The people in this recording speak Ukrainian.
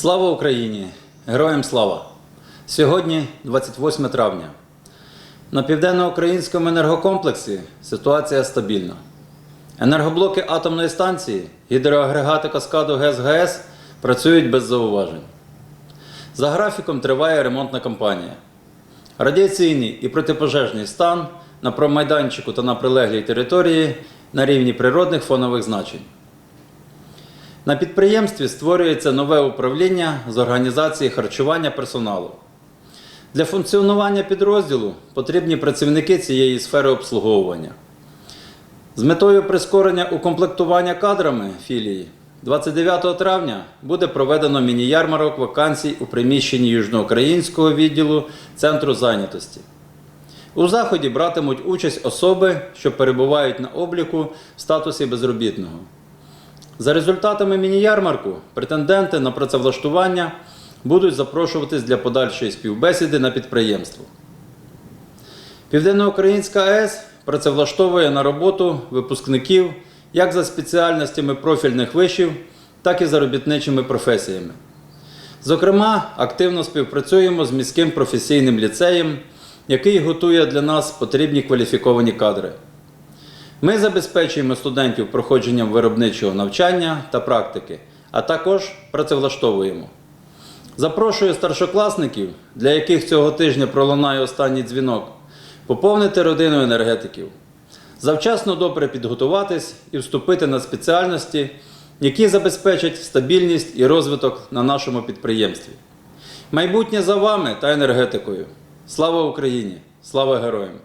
Слава Україні! Героям слава! Сьогодні 28 травня. На південноукраїнському енергокомплексі ситуація стабільна. Енергоблоки атомної станції, гідроагрегати каскаду ГЕС-ГАЕС працюють без зауважень. За графіком триває ремонтна кампанія. Радіаційний і протипожежний стан на промайданчику та на прилеглій території на рівні природних фонових значень. На підприємстві створюється нове управління з організації харчування персоналу. Для функціонування підрозділу потрібні працівники цієї сфери обслуговування. З метою прискорення укомплектування кадрами філії 29 травня буде проведено міні-ярмарок вакансій у приміщенні Южноукраїнського відділу Центру зайнятості. У заході братимуть участь особи, що перебувають на обліку в статусі безробітного. За результатами міні-ярмарку претенденти на працевлаштування будуть запрошуватись для подальшої співбесіди на підприємство. Південноукраїнська АЕС працевлаштовує на роботу випускників як за спеціальностями профільних вишів, так і за робітничими професіями. Зокрема, активно співпрацюємо з міським професійним ліцеєм, який готує для нас потрібні кваліфіковані кадри. Ми забезпечуємо студентів проходженням виробничого навчання та практики, а також працевлаштовуємо. Запрошую старшокласників, для яких цього тижня пролунає останній дзвінок, поповнити родину енергетиків, завчасно добре підготуватись і вступити на спеціальності, які забезпечать стабільність і розвиток на нашому підприємстві. Майбутнє за вами та енергетикою. Слава Україні! Слава героям!